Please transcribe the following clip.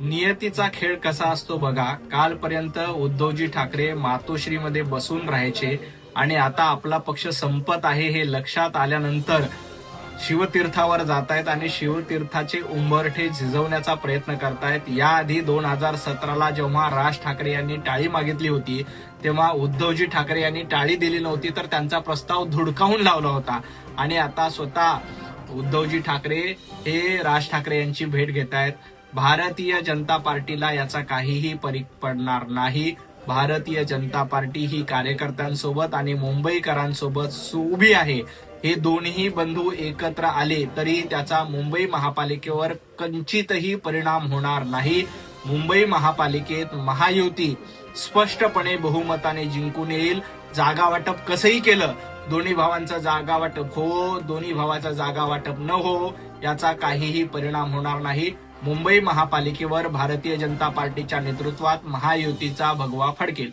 नियतीचा खेळ कसा असतो बघा. कालपर्यंत उद्धवजी ठाकरे मातोश्रीमध्ये बसून राहायचे आणि आता आपला पक्ष संपत आहे हे लक्षात आल्यानंतर शिवतीर्थावर जात आहेत आणि शिवतीर्थाचे उंबरठे झिजवण्याचा प्रयत्न करतायत. याआधी दोन हजार सतराला जेव्हा राज ठाकरे यांनी टाळी मागितली होती तेव्हा उद्धवजी ठाकरे यांनी टाळी दिली नव्हती तर त्यांचा प्रस्ताव धुडकावून लावला होता. आणि आता स्वतः उद्धवजी ठाकरे हे राज ठाकरे यांची भेट घेत आहेत भारतीय जनता पार्टीला याचा काहीही परीक पडणार नाही. भारतीय जनता पार्टी ही कार्यकर्त्यांसोबत आणि मुंबईकरांसोबत सु- उभी आहे. हे दोन्ही बंधू एकत्र आले तरी त्याचा मुंबई महापालिकेवर कंचितही परिणाम होणार नाही. मुंबई महापालिकेत महायुती स्पष्टपणे बहुमताने जिंकून येईल. जागा वाटप कसंही केलं दोन्ही भावांचं जागा वाटप हो दोन्ही भावाचा जागा वाटप न हो याचा काहीही परिणाम होणार नाही. मुंबई महापालिकेवर भारतीय जनता पार्टीच्या नेतृत्वात महायुतीचा भगवा फडकेल.